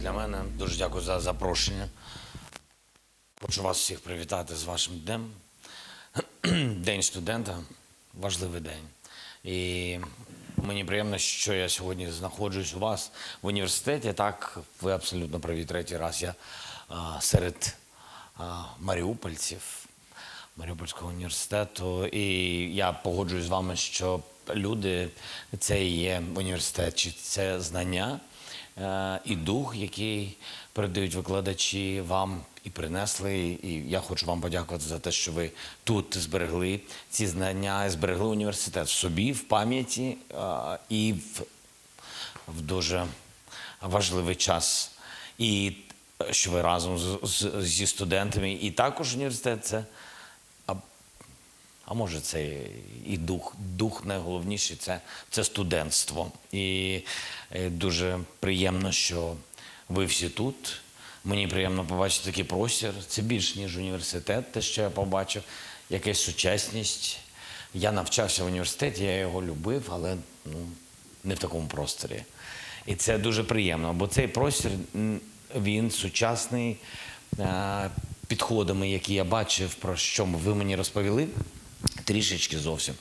Честь для мене. Дуже дякую за запрошення. Хочу вас всіх привітати з вашим днем. День студента важливий день. І мені приємно, що я сьогодні знаходжусь у вас в університеті. Так, ви абсолютно праві. Третій раз я а, серед а, маріупольців Маріупольського університету. І я погоджуюсь з вами, що люди це є університет, чи це знання і дух, який передають викладачі вам і принесли. І я хочу вам подякувати за те, що ви тут зберегли ці знання, зберегли університет в собі, в пам'яті е, і в, в дуже важливий час. І е, що ви разом з, з, зі студентами, і також університет це. А, може, це і дух. Дух найголовніший це, це студентство. І е, дуже приємно, що ви всі тут. Мені приємно побачити такий простір. Це більш ніж університет, те, що я побачив, якась сучасність. Я навчався в університеті, я його любив, але ну, не в такому просторі. І це дуже приємно, бо цей простір він сучасний е, підходами, які я бачив, про що ви мені розповіли, трішечки зовсім.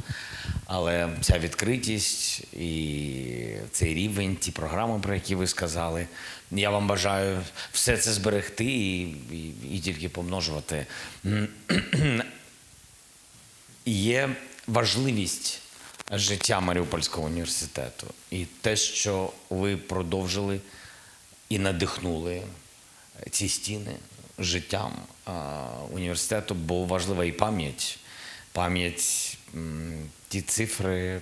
Але ця відкритість і цей рівень, ті програми, про які ви сказали, я вам бажаю все це зберегти і, і, і тільки помножувати. Є важливість життя Маріупольського університету і те, що ви продовжили і надихнули ці стіни життям університету, бо важлива і пам'ять. Пам'ять ті цифри,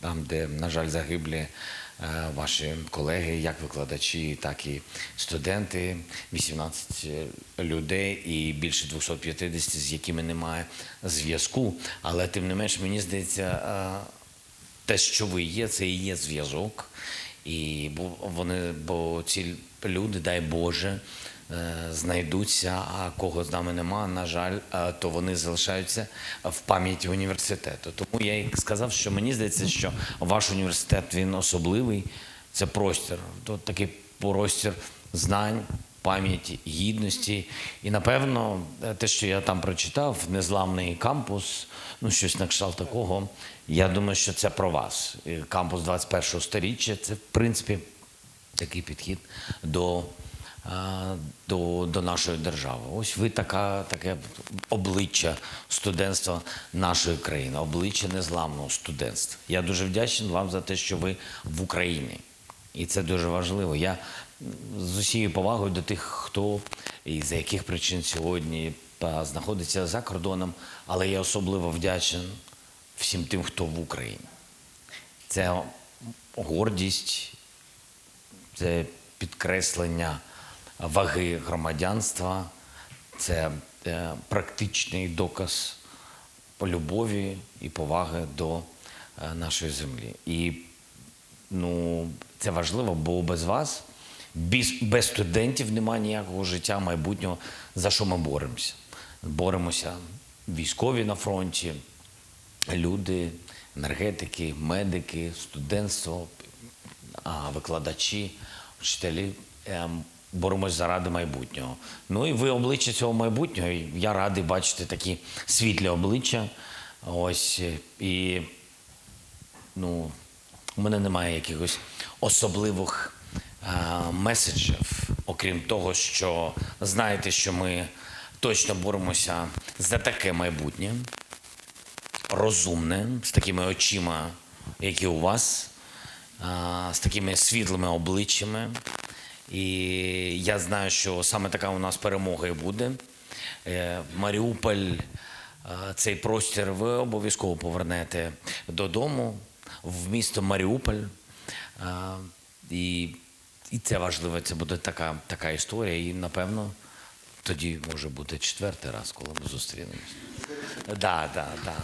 там, де, на жаль, загиблі е, ваші колеги, як викладачі, так і студенти, 18 людей і більше 250, з якими немає зв'язку. Але тим не менш, мені здається, е, те, що ви є, це і є зв'язок. І бо вони, бо ці люди, дай Боже, е, знайдуться, а кого з нами нема, на жаль, е, то вони залишаються в пам'яті університету. Тому я і сказав, що мені здається, що ваш університет він особливий. Це простір, то такий простір знань, пам'яті, гідності. І напевно, е, те, що я там прочитав, незламний кампус, ну щось на кшталт такого. Я думаю, що це про вас. Кампус 21-го сторіччя це, в принципі, такий підхід до, до, до нашої держави. Ось ви така, таке обличчя студентства нашої країни, обличчя незламного студентства. Я дуже вдячний вам за те, що ви в Україні. І це дуже важливо. Я з усією повагою до тих, хто і за яких причин сьогодні знаходиться за кордоном, але я особливо вдячен всім тим, хто в Україні. Це гордість, це підкреслення ваги громадянства, це е, практичний доказ любові і поваги до е, нашої землі. І ну, це важливо, бо без вас, без, без студентів немає ніякого життя майбутнього, за що ми боремося. Боремося військові на фронті, люди, енергетики, медики, студентство, викладачі, вчителі. Ем, Боремось заради майбутнього. Ну і ви обличчя цього майбутнього. і Я радий бачити такі світлі обличчя. Ось і ну, у мене немає якихось особливих е, меседжів, окрім того, що знаєте, що ми точно боремося за таке майбутнє, розумне, з такими очима, які у вас, е, з такими світлими обличчями. І я знаю, що саме така у нас перемога і буде. Е, Маріуполь, е, цей простір ви обов'язково повернете додому, в місто Маріуполь. Е, І, і це важливо, це буде така, така історія. І напевно тоді може бути четвертий раз, коли ми зустрінемось. Да, да, да.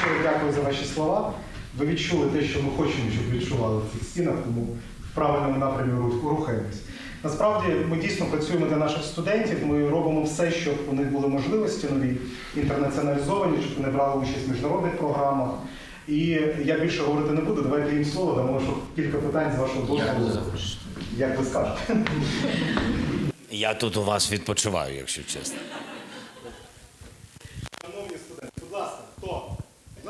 Щиро дякую за ваші слова. Ви відчули те, що ми хочемо, щоб відчували в цих стінах, тому в правильному напрямі рухаємось. Насправді ми дійсно працюємо для наших студентів. Ми робимо все, щоб у них були можливості нові інтернаціоналізовані, щоб вони брали участь в міжнародних програмах. І я більше говорити не буду. Давайте їм слово, дамо щоб кілька питань з вашого дозволу. Як ви скажете? Я тут у вас відпочиваю, якщо чесно. Шановні студенти, будь ласка, хто?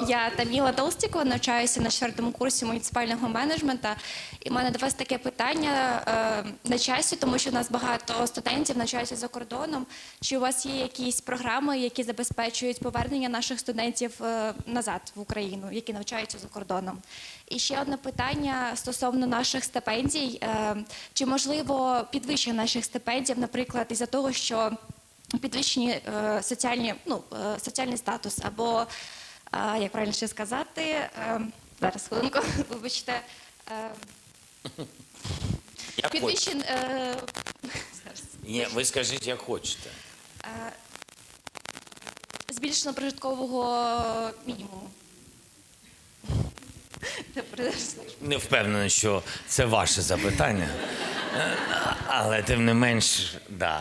Я Таміла Толстікова, навчаюся на четвертому курсі муніципального менеджмента. І в мене до вас таке питання е, на часі, тому що у нас багато студентів навчаються за кордоном. Чи у вас є якісь програми, які забезпечують повернення наших студентів е, назад в Україну, які навчаються за кордоном? І ще одне питання стосовно наших стипендій. Е, чи можливо підвищення наших стипендій, наприклад, із-за того, що підвищені е, соціальні, ну, е, соціальний статус або як правильно ще сказати, е, зараз хвилинку, вибачте. Е, Як підвищен, е, Ні, ви скажіть, як хочете. е, збільшено прожиткового мінімуму. Не впевнений, що це ваше запитання. Е, Але тим не менш, да.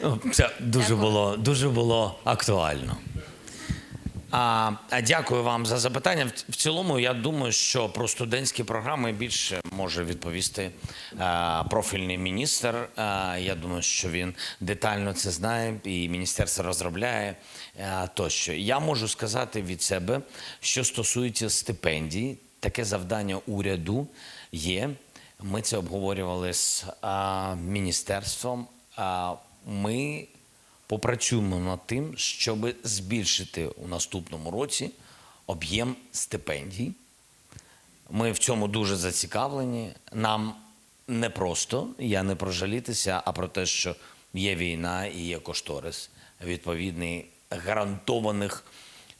Ну, Це дуже було, дуже було актуально. А, дякую вам за запитання. В, цілому, я думаю, що про студентські програми більше може відповісти а, профільний міністр. А, я думаю, що він детально це знає, і міністерство розробляє а, тощо. Я можу сказати від себе, що стосується стипендій, таке завдання уряду є. Ми це обговорювали з міністерством. Ми попрацюємо над тим, щоб збільшити у наступному році об'єм стипендій. Ми в цьому дуже зацікавлені. Нам не просто, я не про жалітися, а про те, що є війна і є кошторис відповідний гарантованих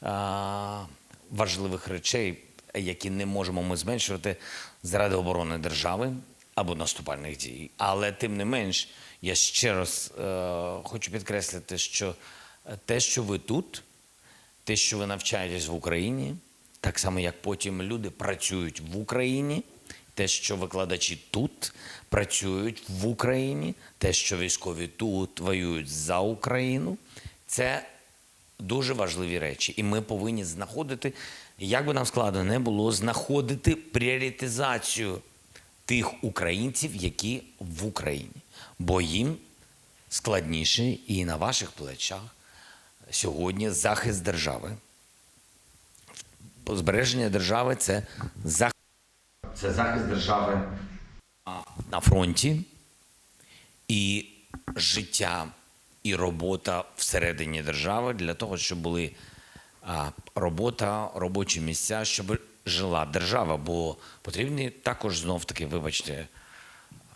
а, важливих речей, які не можемо ми зменшувати заради оборони держави або наступальних дій. Але тим не менш, я ще раз е, хочу підкреслити, що те, що ви тут, те, що ви навчаєтесь в Україні, так само як потім люди працюють в Україні, те, що викладачі тут працюють в Україні, те, що військові тут воюють за Україну, це дуже важливі речі. І ми повинні знаходити, як би нам складно не було, знаходити пріоритизацію тих українців, які в Україні. Бо їм складніше і на ваших плечах сьогодні захист держави. Збереження держави це захист, це захист держави на фронті і життя і робота всередині держави для того, щоб були робота, робочі місця, щоб жила держава. Бо потрібні також знов таки, вибачте,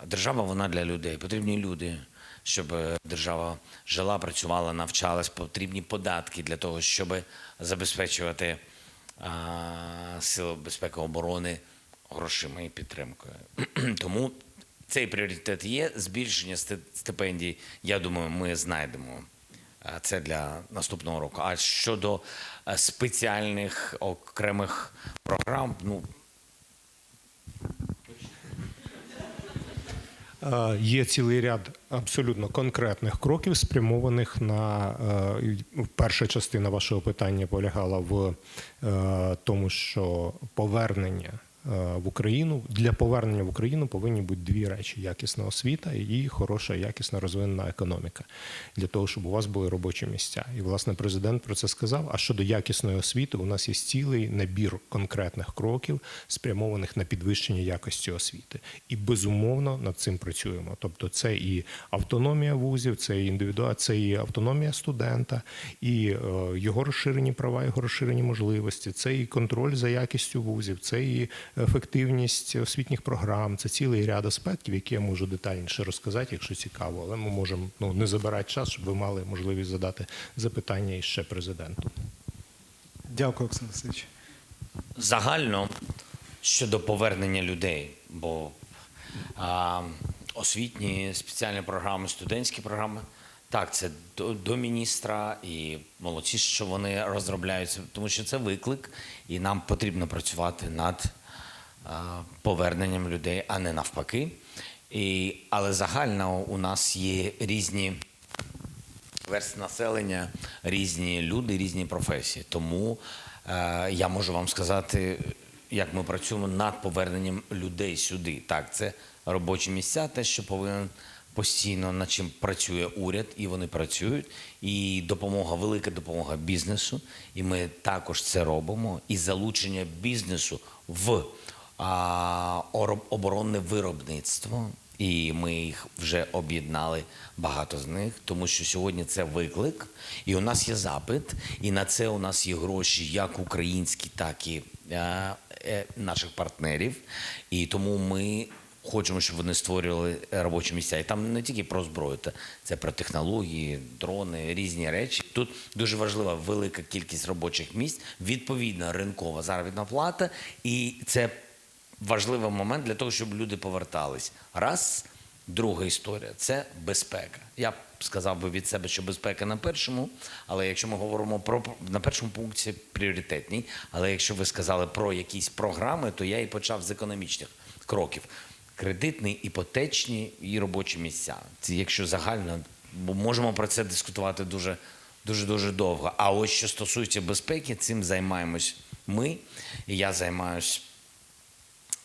держава вона для людей. Потрібні люди, щоб е, держава жила, працювала, навчалась. Потрібні податки для того, щоб забезпечувати сили безпеки оборони грошима і підтримкою. Тому цей пріоритет є. Збільшення стипендій, я думаю, ми знайдемо. Це для наступного року. А щодо е, спеціальних окремих програм, ну Є цілий ряд абсолютно конкретних кроків, спрямованих на е, перша частина вашого питання полягала в е, тому, що повернення е, в Україну для повернення в Україну повинні бути дві речі: якісна освіта і хороша, якісна розвинена економіка, для того, щоб у вас були робочі місця. І власне президент про це сказав. А щодо якісної освіти, у нас є цілий набір конкретних кроків, спрямованих на підвищення якості освіти. І безумовно над цим працюємо. Тобто, це і автономія вузів, це і індивідуа, це і автономія студента, і е, його розширені права, його розширені можливості, це і контроль за якістю вузів, це і ефективність освітніх програм, це цілий ряд аспектів, які я можу детальніше розказати, якщо цікаво. Але ми можемо ну не забирати час, щоб ви мали можливість задати запитання іще президенту. Дякую, Оксана Васильович. загально щодо повернення людей, бо а, освітні спеціальні програми, студентські програми. Так, це до, до міністра і молодці, що вони розробляються, тому що це виклик, і нам потрібно працювати над а, поверненням людей, а не навпаки. І, але загально у нас є різні верст населення, різні люди, різні професії. Тому Е, Я можу вам сказати, як ми працюємо над поверненням людей сюди. Так, це робочі місця, те, що повинен постійно над чим працює уряд, і вони працюють. І допомога, велика допомога бізнесу. І ми також це робимо. І залучення бізнесу в а, оборонне виробництво. І ми їх вже об'єднали багато з них, тому що сьогодні це виклик, і у нас є запит, і на це у нас є гроші, як українські, так і е, е, наших партнерів. І тому ми хочемо, щоб вони створювали робочі місця. І там не тільки про зброю, це про технології, дрони, різні речі. Тут дуже важлива велика кількість робочих місць, відповідна ринкова заробітна плата, і це важливий момент для того, щоб люди повертались. Раз, друга історія це безпека. Я сказав би від себе, що безпека на першому, але якщо ми говоримо про на першому пункті пріоритетній, але якщо ви сказали про якісь програми, то я і почав з економічних кроків. Кредитні, іпотечні і робочі місця. Це якщо загально, бо можемо про це дискутувати дуже дуже дуже довго. А ось що стосується безпеки, цим займаємось ми, і я займаюсь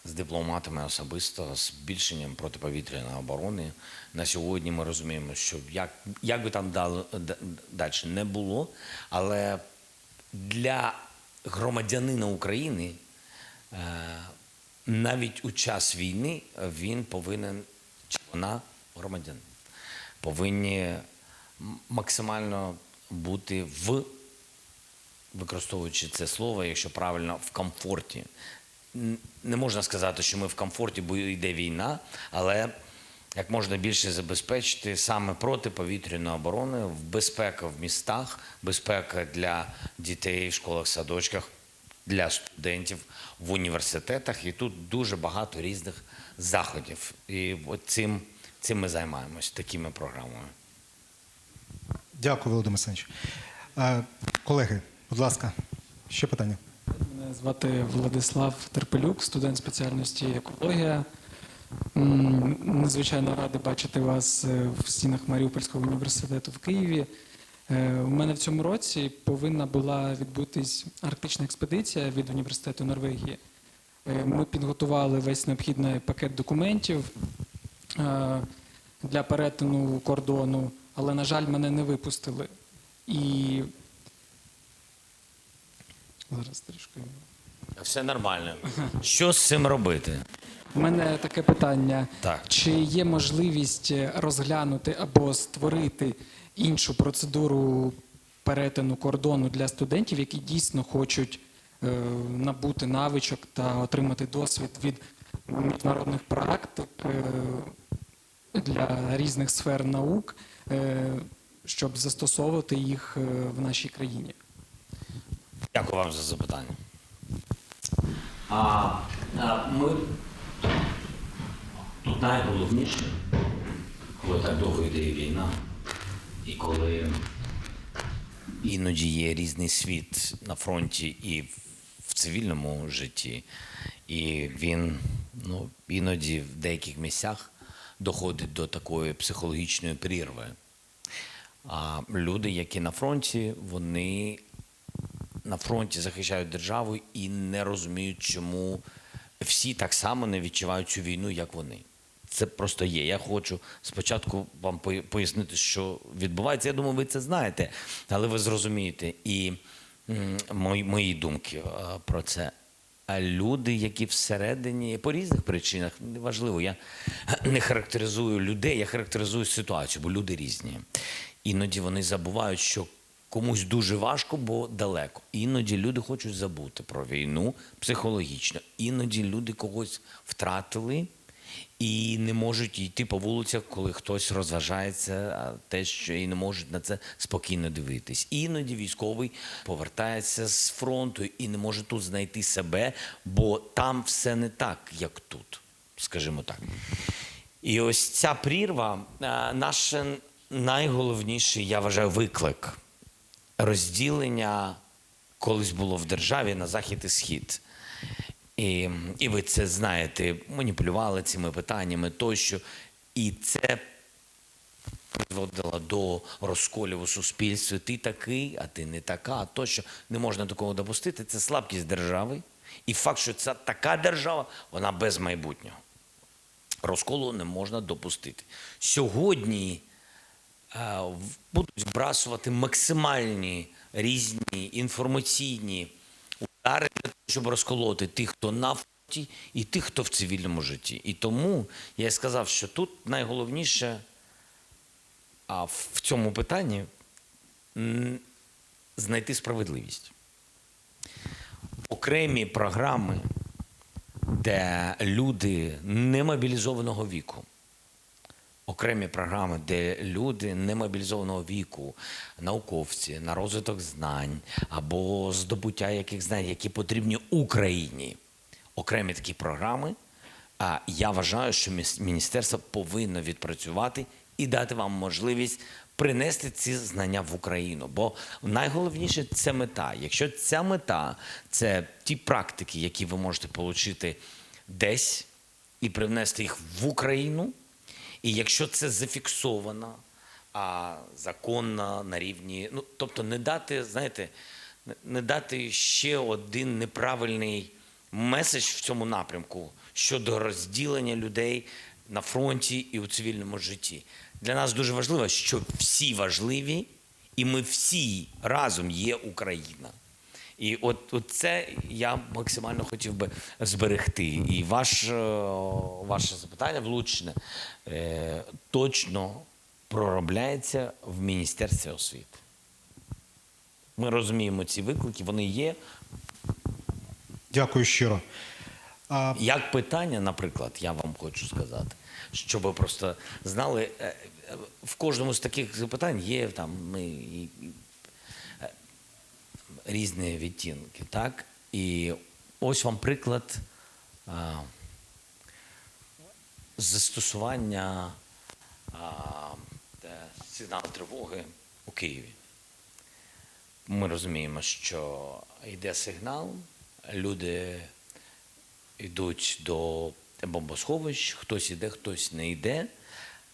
з дипломатами особисто, збільшенням протиповітряної оборони. На сьогодні ми розуміємо, що як, як би там далі не було, але для громадянина України е, навіть у час війни він повинен, чи вона громадянин, повинні максимально бути в використовуючи це слово, якщо правильно, в комфорті. Не можна сказати, що ми в комфорті, бо йде війна, але як можна більше забезпечити саме протиповітряної оборони, в безпека в містах, безпека для дітей в школах, садочках, для студентів в університетах. І тут дуже багато різних заходів. І от цим, цим ми займаємось, такими програмами. Дякую, Володимир Олександрович. Е, Колеги, будь ласка, ще питання. Мене звати Владислав Терпелюк, студент спеціальності екологія. М, Надзвичайно радий бачити вас е, в стінах Маріупольського університету в Києві. Е, У мене в цьому році повинна була відбутись арктична експедиція від університету Норвегії. Е, Ми підготували весь необхідний пакет документів е, для перетину кордону, але, на жаль, мене не випустили. І зараз трішки. Все нормально. Що з цим робити? У мене таке питання: Так. чи є можливість розглянути або створити іншу процедуру перетину кордону для студентів, які дійсно хочуть е, набути навичок та отримати досвід від міжнародних практик е, для різних сфер наук, е, щоб застосовувати їх в нашій країні? Дякую вам за запитання. А, а ми тут найголовніше, коли так довго йде війна, і коли іноді є різний світ на фронті і в цивільному житті, і він ну, іноді в деяких місцях доходить до такої психологічної прірви. А люди, які на фронті, вони на фронті захищають державу і не розуміють, чому всі так само не відчувають цю війну, як вони. Це просто є. Я хочу спочатку вам пояснити, що відбувається. Я думаю, ви це знаєте, але ви зрозумієте і мої, мої думки е, про це. А люди, які всередині по різних причинах, неважливо, я не характеризую людей, я характеризую ситуацію, бо люди різні. Іноді вони забувають, що комусь дуже важко, бо далеко. Іноді люди хочуть забути про війну психологічно. Іноді люди когось втратили і не можуть йти по вулицях, коли хтось розважається, те, що і не можуть на це спокійно дивитись. Іноді військовий повертається з фронту і не може тут знайти себе, бо там все не так, як тут, скажімо так. І ось ця прірва, е, наш найголовніший, я вважаю, виклик розділення колись було в державі на захід і схід. І, і ви це знаєте, маніпулювали цими питаннями тощо. І це призводила до розколів у суспільстві. Ти такий, а ти не така. Тощо не можна такого допустити. Це слабкість держави. І факт, що це така держава, вона без майбутнього. Розколу не можна допустити. Сьогодні е, будуть вбрасувати максимальні різні інформаційні удари для щоб розколоти тих, хто на фронті, і тих, хто в цивільному житті. І тому я й сказав, що тут найголовніше а, в цьому питанні знайти справедливість. Окремі програми, де люди немобілізованого віку окремі програми, де люди немобілізованого віку, науковці, на розвиток знань або здобуття яких знань, які потрібні Україні. Окремі такі програми. А я вважаю, що міністерство повинно відпрацювати і дати вам можливість принести ці знання в Україну. Бо найголовніше це мета. Якщо ця мета це ті практики, які ви можете отримати десь і привнести їх в Україну. І якщо це зафіксовано, а законно на рівні, ну тобто не дати, знаєте, не- дати ще один неправильний меседж в цьому напрямку щодо розділення людей на фронті і у цивільному житті. Для нас дуже важливо, що всі важливі, і ми всі разом є Україна. І от, от це я максимально хотів би зберегти. І ваш, е, ваше запитання влучне е, точно проробляється в Міністерстві освіти. Ми розуміємо ці виклики, вони є. Дякую щиро. А, Як питання, наприклад, я вам хочу сказати, щоб ви просто знали, е, в кожному з таких запитань є там ми, різні відтінки, так? І ось вам приклад а, застосування а, сигналу тривоги у Києві. Ми розуміємо, що йде сигнал, люди йдуть до бомбосховищ, хтось іде, хтось не йде.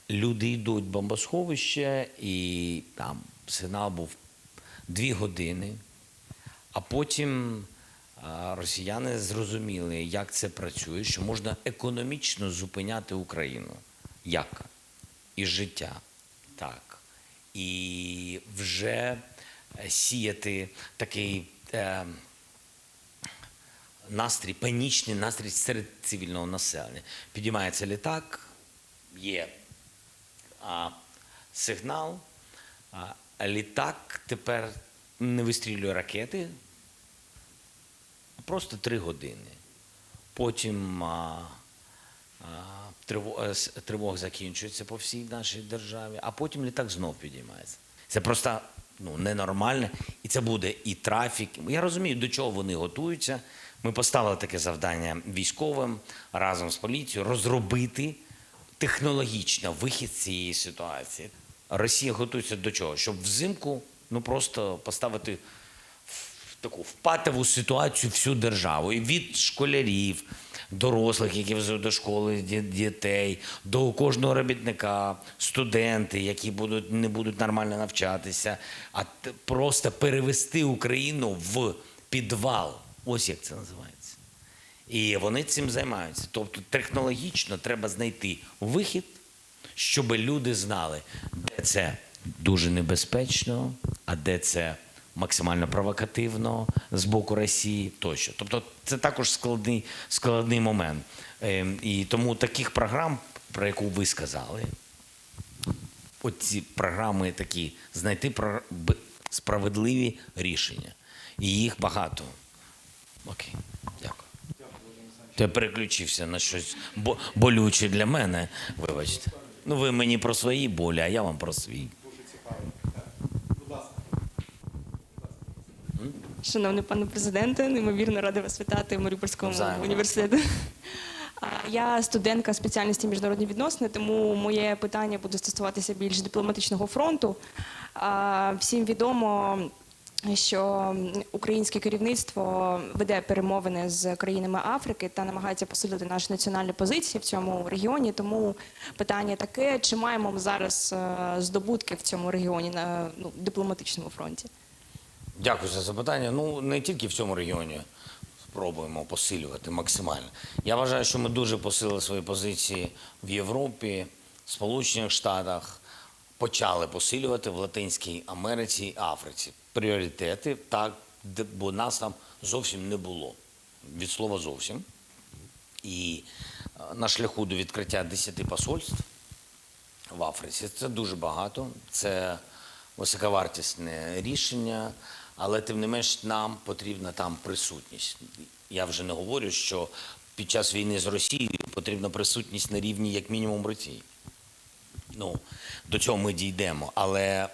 Люди йдуть в бомбосховище, і там сигнал був дві години. А потім росіяни зрозуміли, як це працює, що можна економічно зупиняти Україну. Як? І життя. Так. І вже е, сіяти такий. Е, настрій, панічний настрій серед цивільного населення. Підіймається літак, є а, сигнал, а, літак тепер не вистрілює ракети, просто три години. Потім а, а, триво- е, тривога закінчується по всій нашій державі, а потім літак знов підіймається. Це просто ну, ненормально, і це буде і трафік. Я розумію, до чого вони готуються. Ми поставили таке завдання військовим разом з поліцією розробити технологічно вихід з цієї ситуації. Росія готується до чого? Щоб взимку ну просто поставити в таку впатову ситуацію всю державу. І від школярів, дорослих, які везуть до школи ді- дітей, до кожного робітника, студенти, які будуть, не будуть нормально навчатися, а просто перевести Україну в підвал. Ось як це називається. І вони цим займаються. Тобто технологічно треба знайти вихід, щоб люди знали, де це дуже небезпечно, а де це максимально провокативно з боку Росії тощо. Тобто це також складний, складний момент. Ем, І тому таких програм, про яку ви сказали, оці програми такі, знайти справедливі рішення. І їх багато. Окей, дякую. То переключився на щось бо- болюче для мене. Вибачте. Ну, ви мені про свої болі, а я вам про свій. Шановний пане президенте, неймовірно рада вас вітати в Маріупольському університеті. Я студентка спеціальності міжнародні відносини, тому моє питання буде стосуватися більш дипломатичного фронту. Всім відомо, що українське керівництво веде перемовини з країнами Африки та намагається посилити наші національні позиції в цьому регіоні. Тому питання таке: чи маємо ми зараз е, здобутки в цьому регіоні на ну, дипломатичному фронті? Дякую за запитання. Ну не тільки в цьому регіоні спробуємо посилювати максимально. Я вважаю, що ми дуже посилили свої позиції в Європі, Сполучених Штатах, почали посилювати в Латинській Америці і Африці. Пріоритети так, бо нас там зовсім не було. Від слова зовсім. І е, на шляху до відкриття 10 посольств в Африці. Це дуже багато, це високовартісне рішення, але тим не менш нам потрібна там присутність. Я вже не говорю, що під час війни з Росією потрібна присутність на рівні як мінімум Росії. Ну, до цього ми дійдемо, але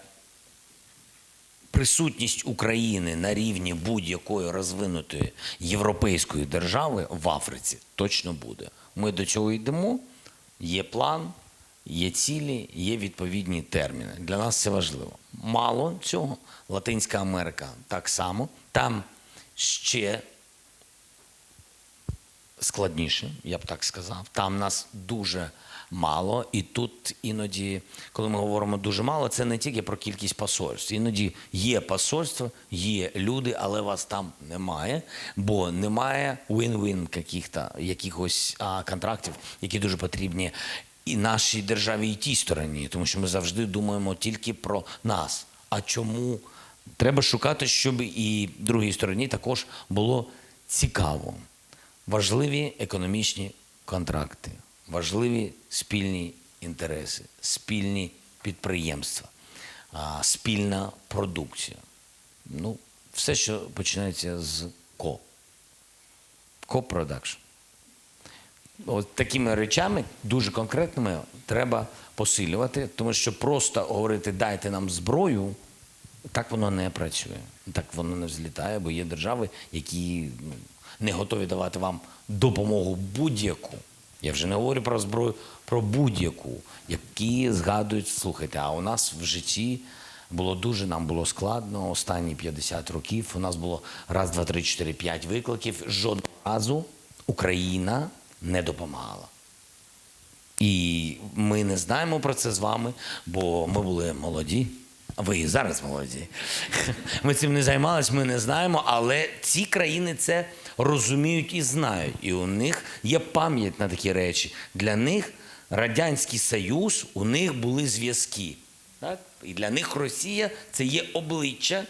присутність України на рівні будь-якої розвинутої європейської держави в Африці точно буде. Ми до цього йдемо. Є план, є цілі, є відповідні терміни. Для нас це важливо. Мало цього. Латинська Америка так само. Там ще складніше, я б так сказав. Там нас дуже мало, і тут іноді, коли ми говоримо дуже мало, це не тільки про кількість посольств. Іноді є посольство, є люди, але вас там немає, бо немає win-win якихось контрактів, які дуже потрібні і нашій державі, і тій стороні, тому що ми завжди думаємо тільки про нас. А чому? Треба шукати, щоб і другій стороні також було цікаво важливі економічні контракти, важливі спільні інтереси, спільні підприємства, спільна продукція. Ну, все, що починається з ко. Ко-продакшн. От такими речами, дуже конкретними, треба посилювати, тому що просто говорити дайте нам зброю, так воно не працює. Так воно не взлітає, бо є держави, які ну, не готові давати вам допомогу будь-яку. Я вже не говорю про зброю, про будь-яку, які згадують, слухайте, а у нас в житті було дуже, нам було складно останні 50 років. У нас було раз, два, три, чотири, п'ять викликів. Жодного разу Україна не допомагала. І ми не знаємо про це з вами, бо ми були молоді. А ви і зараз молоді. Ми цим не займалися, ми не знаємо, але ці країни це розуміють і знають. І у них є пам'ять на такі речі. Для них Радянський Союз, у них були зв'язки. І для них Росія це є обличчя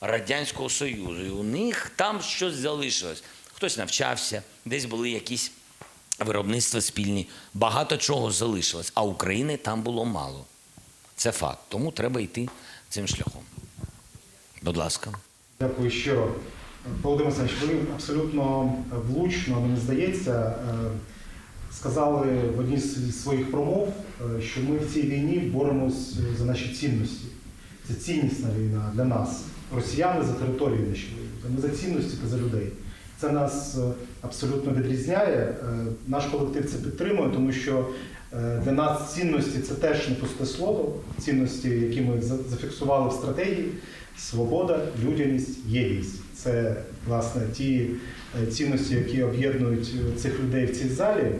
Радянського Союзу. І у них там щось залишилось. Хтось навчався, десь були якісь виробництва спільні. Багато чого залишилось, а України там було мало. Це факт. Тому треба йти цим шляхом. Будь ласка. Дякую щиро. Володимир Олександрович, ви абсолютно влучно, мені здається, е, сказали в одній з своїх промов, е, що ми в цій війні боремось за наші цінності. Це ціннісна війна для нас. Росіяни за територію наші ми за цінності та за людей. Це нас е, абсолютно відрізняє. Е, Наш колектив це підтримує, тому що е, для нас цінності це теж не пусте слово. Цінності, які ми зафіксували в стратегії: свобода, людяність, єдність. Це власне ті е, цінності, які об'єднують цих людей в цій залі.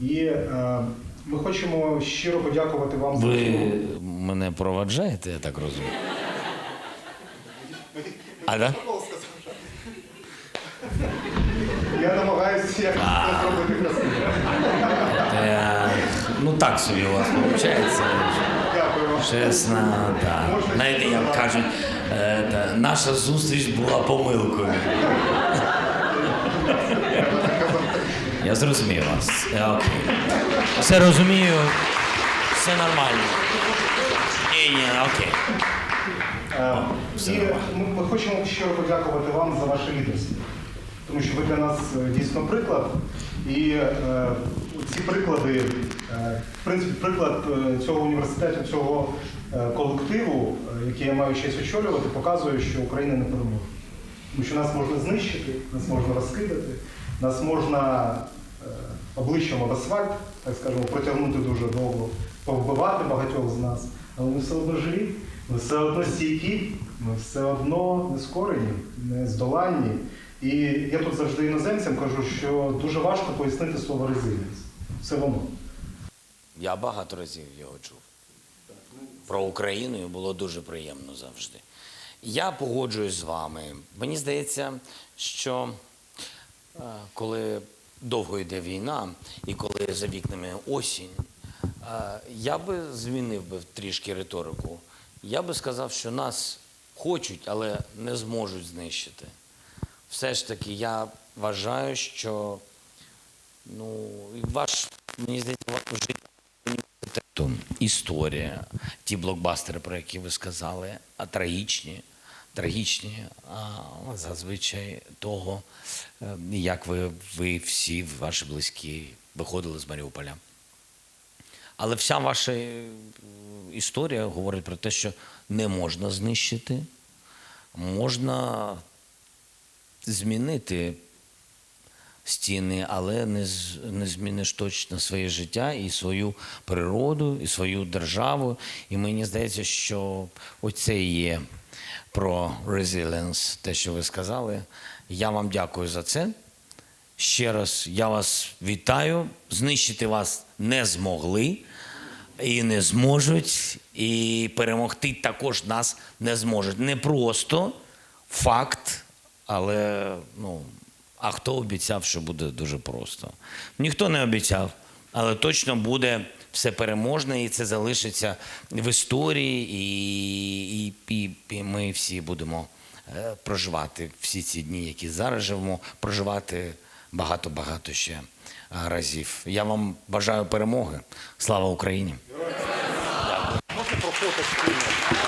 І е, ми хочемо щиро подякувати вам за Ви мене проваджаєте, я так розумію. А, да? Я намагаюся якось це зробити красиво. Е, ну так собі у вас виходить. Дякую вам. Чесно, так. Можна Знаєте, ще як раз? кажуть, е, та, наша зустріч була помилкою. Я зрозумів вас. Е, Окей. Все розумію, все нормально. Ні, ні, окей. Е, все І нормально. ми, ми хочемо щиро подякувати вам за ваше лідерство, Тому що ви для нас е, дійсно приклад. І е, ці приклади, е, в принципі, приклад е, цього університету, цього е, колективу, який я маю честь очолювати, показує, що Україна не переможе. Тому що нас можна знищити, нас можна розкидати, нас можна е, обличчям об асфальт, так скажемо, протягнути дуже довго, повбивати багатьох з нас. Але ми все одно живі, ми все одно стійкі, ми все одно не скорені, не здоланні. І я тут завжди іноземцям кажу, що дуже важко пояснити слово резилінс. Це воно. Я багато разів його чув. Про Україну було дуже приємно завжди. Я погоджуюсь з вами. Мені здається, що е, коли довго йде війна і коли за вікнами осінь, е, я би змінив би трішки риторику. Я би сказав, що нас хочуть, але не зможуть знищити. Все ж таки, я вважаю, що ну, ваш, мені здається, життя університету, історія, ті блокбастери, про які ви сказали, а трагічні, трагічні, а зазвичай того, е, як ви, ви всі, ваші близькі, виходили з Маріуполя. Але вся ваша е, історія говорить про те, що не можна знищити, можна змінити стіни, але не, не зміниш точно своє життя і свою природу, і свою державу. І мені здається, що оце є про resilience, те, що ви сказали. Я вам дякую за це. Ще раз я вас вітаю. Знищити вас не змогли і не зможуть, і перемогти також нас не зможуть. Не просто факт, але ну, а хто обіцяв, що буде дуже просто? Ніхто не обіцяв, але точно буде все переможне, і це залишиться в історії, і, і, і, ми всі будемо е, проживати всі ці дні, які зараз живемо, проживати багато-багато ще е, разів. Я вам бажаю перемоги. Слава Україні! Можна про фото спільно?